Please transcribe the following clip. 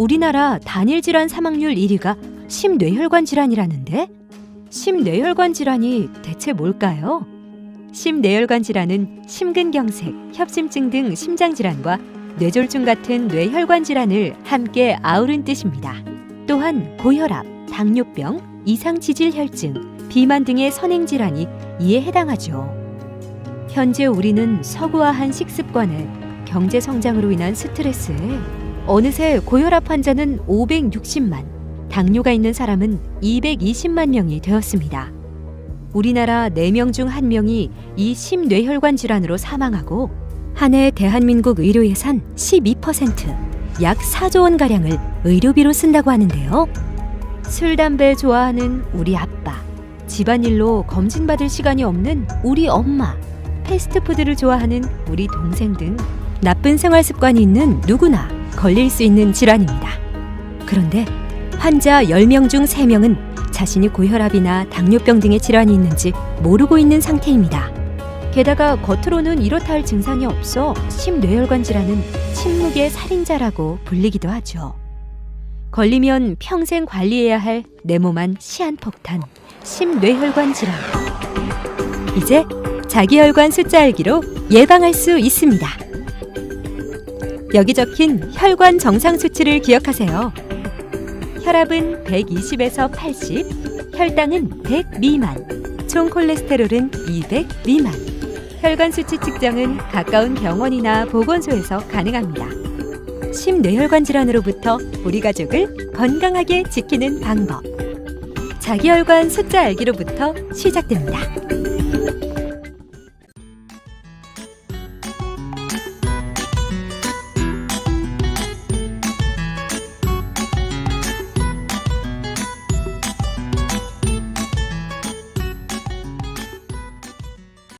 우리나라 단일 질환 사망률 1위가 심뇌혈관 질환이라는데? 심뇌혈관 질환이 대체 뭘까요? 심뇌혈관 질환은 심근경색, 협심증 등 심장 질환과 뇌졸중 같은 뇌혈관 질환을 함께 아우른 뜻입니다. 또한 고혈압, 당뇨병, 이상지질혈증, 비만 등의 선행 질환이 이에 해당하죠. 현재 우리는 서구화한 식습관에 경제 성장으로 인한 스트레스에 어느새 고혈압 환자는 560만, 당뇨가 있는 사람은 220만 명이 되었습니다. 우리나라 4명 중 1명이 이 심뇌혈관 질환으로 사망하고 한 해 대한민국 의료 예산 12%, 약 4조 원 가량을 의료비로 쓴다고 하는데요. 술 담배 좋아하는 우리 아빠, 집안일로 검진받을 시간이 없는 우리 엄마, 패스트푸드를 좋아하는 우리 동생 등 나쁜 생활 습관이 있는 누구나 걸릴 수 있는 질환입니다. 그런데 환자 10명 중 3명은 자신이 고혈압이나 당뇨병 등의 질환이 있는지 모르고 있는 상태입니다. 게다가 겉으로는 이렇다 할 증상이 없어 심뇌혈관 질환은 침묵의 살인자라고 불리기도 하죠. 걸리면 평생 관리해야 할안 시한폭탄, 심뇌혈관 질환. 이제 자기 혈관 숫자 알기로 예방할 수 있습니다. 여기 적힌 혈관 정상 수치를 기억하세요. 혈압은 120에서 80, 혈당은 100 미만, 총 콜레스테롤은 200 미만. 혈관 수치 측정은 가까운 병원이나 보건소에서 가능합니다. 심뇌혈관 질환으로부터 우리 가족을 건강하게 지키는 방법. 자기 혈관 숫자 알기로부터 시작됩니다.